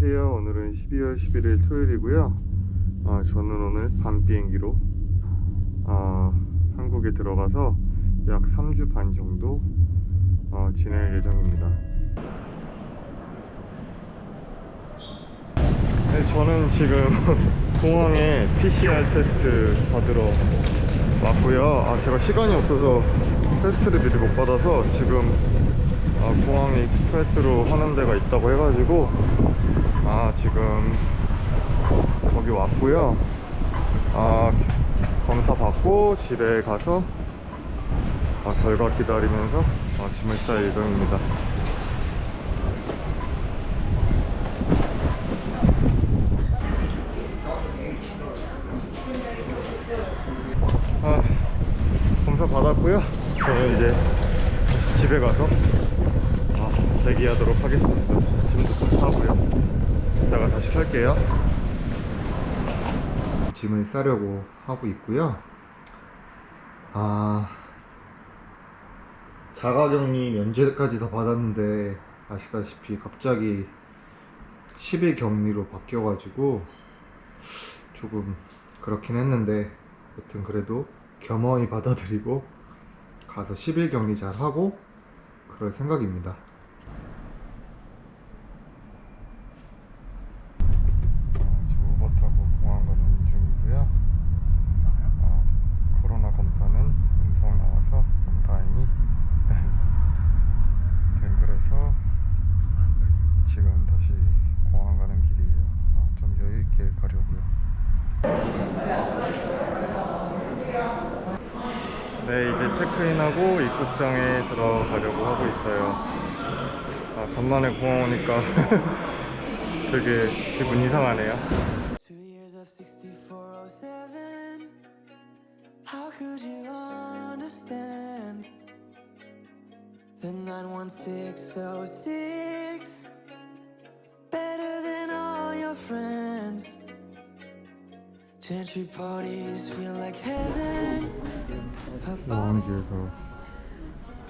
안녕하세요. 오늘은 12월 11일 토요일이고요. 아, 저는 오늘 밤 비행기로 아, 한국에 들어가서 약 3주 반 정도 어, 지낼 예정입니다. 네, 저는 지금 공항에 PCR 테스트 받으러 왔고요. 아, 제가 시간이 없어서 테스트를 미리 못 받아서 지금 아, 공항에 익스프레스로 하는 데가 있다고 해가지고 아 지금 거기 왔고요. 아 검사 받고 집에 가서 아, 결과 기다리면서 아, 짐을 쌀 예정입니다. 아, 검사 받았고요. 저는 이제 다시 집에 가서 아, 대기하도록 하겠습니다. 짐도 좀 싸고요. 켤게요. 짐을 싸려고 하고 있고요. 아, 자가격리 면제까지 다 받았는데 아시다시피 갑자기 10일 격리로 바뀌어가지고 조금 그렇긴 했는데 여튼 그래도 겸허히 받아들이고 가서 10일 격리 잘 하고 그럴 생각입니다. 다시 공항 가는 길이에요. 아, 좀 여유 있게 가려고요. 네, 이제 체크인하고 입국장에 들어가려고 하고 있어요. 아, 간만에 공항 오니까 되게 기분 이상하네요. The 91606 Gentry parties feel like heaven. 왕지에서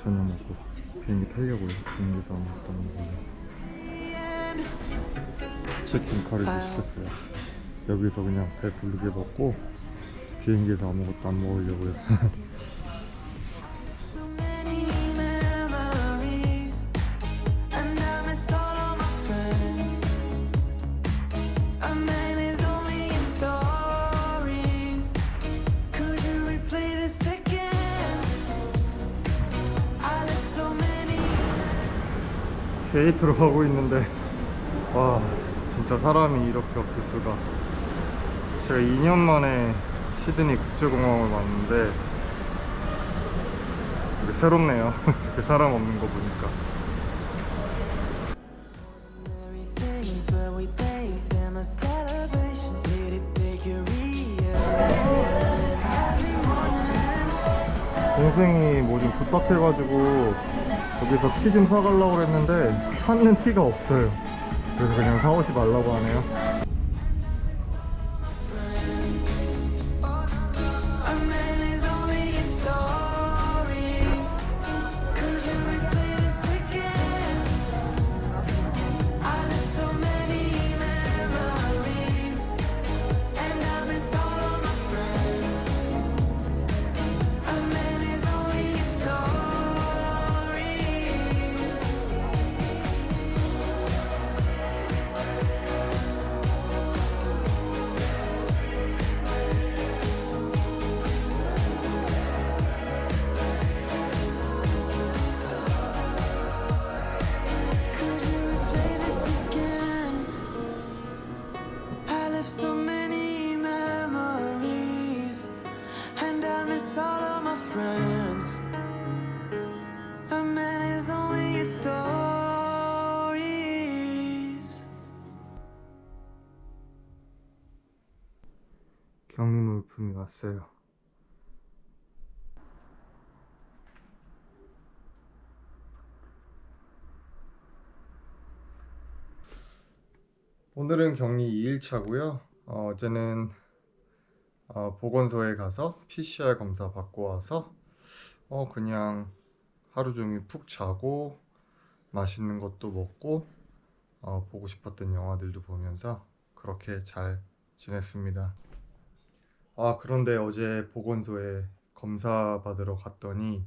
저녁 먹고 비행기 타려고요. 비행기에서 안 먹어요. 치킨 카레도 시켰어요. 여기서 그냥 배 부르게 먹고 비행기에서 아무것도 안 먹으려고요. 게이트로 가고 있는데 와 진짜 사람이 이렇게 없을 수가. 제가 2년 만에 시드니 국제공항을 왔는데 되게 새롭네요. 그 사람 없는 거 보니까. Them a celebration. 동생이 뭐 좀 부탁해가지고 여기서 티 좀 사가려고 그랬는데 찾는 티가 없어요. 그래서 그냥 사오지 말라고 하네요 격리 물품이 왔어요 오늘은 격리 2일차고요. 어, 어제는 어, 보건소에 가서 PCR 검사 받고 와서 어, 그냥 하루 종일 푹 자고 맛있는 것도 먹고 어, 보고 싶었던 영화들도 보면서 그렇게 잘 지냈습니다. 아, 그런데 어제 보건소에 검사 받으러 갔더니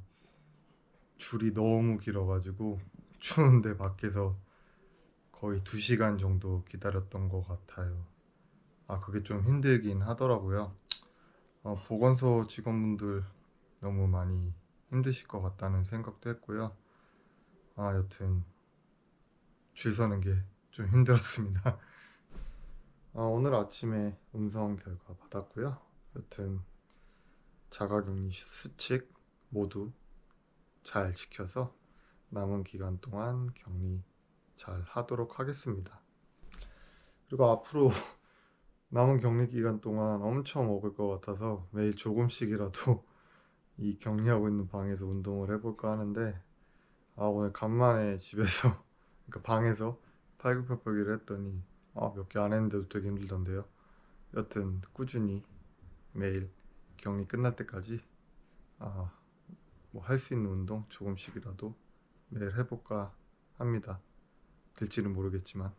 줄이 너무 길어가지고 추운데 밖에서 거의 2시간 정도 기다렸던 것 같아요. 아, 그게 좀 힘들긴 하더라고요. 어, 보건소 직원분들 너무 많이 힘드실 것 같다는 생각도 했고요. 아, 여튼 줄 서는 게 좀 힘들었습니다. 아, 오늘 아침에 음성 결과 받았고요. 여튼 자가격리 수칙 모두 잘 지켜서 남은 기간 동안 격리 잘 하도록 하겠습니다. 그리고 앞으로 남은 격리 기간 동안 엄청 먹을 것 같아서 매일 조금씩이라도 이 격리하고 있는 방에서 운동을 해볼까 하는데 아 오늘 간만에 집에서 그러니까 방에서 팔굽혀펴기를 했더니 아 몇 개 안 했는데도 되게 힘들던데요. 여튼 꾸준히 매일 격리 끝날 때까지 아 뭐 할 수 있는 운동 조금씩이라도 매일 해볼까 합니다. 될지는 모르겠지만.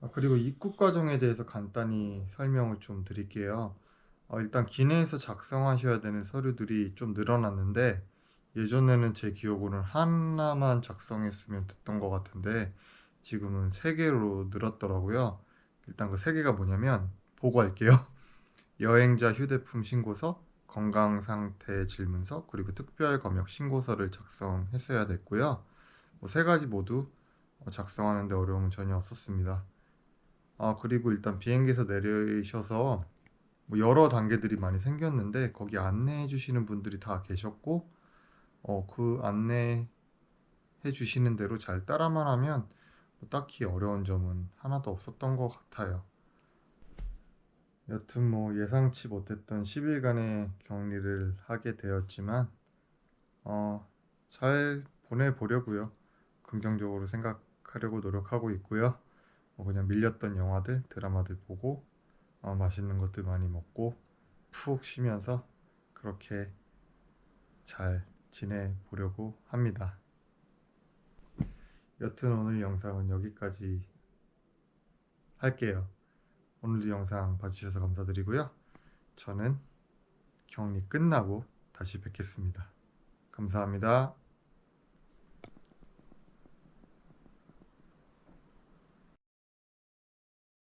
아, 그리고 입국 과정에 대해서 간단히 설명을 좀 드릴게요. 어, 일단 기내에서 작성하셔야 되는 서류들이 좀 늘어났는데 예전에는 제 기억으로는 하나만 작성했으면 됐던 것 같은데 지금은 세 개로 늘었더라고요. 일단 그 세 개가 뭐냐면 보고할게요. 여행자 휴대폰 신고서, 건강 상태 질문서, 그리고 특별 검역 신고서를 작성했어야 됐고요. 뭐 세 가지 모두 어, 작성하는데 어려움은 전혀 없었습니다. 아, 그리고 일단 비행기에서 내리셔서 뭐 여러 단계들이 많이 생겼는데 거기 안내해 주시는 분들이 다 계셨고 어, 그 안내해 주시는 대로 잘 따라만 하면 뭐 딱히 어려운 점은 하나도 없었던 것 같아요. 여튼 뭐 예상치 못했던 10일간의 격리를 하게 되었지만 어, 잘 보내보려고요. 긍정적으로 생각하려고 노력하고 있고요. 뭐 그냥 밀렸던 영화들, 드라마들 보고 어, 맛있는 것들 많이 먹고 푹 쉬면서 그렇게 잘 지내보려고 합니다. 여튼 오늘 영상은 여기까지 할게요. 오늘도 영상 봐주셔서 감사드리고요. 저는 격리 끝나고 다시 뵙겠습니다. 감사합니다.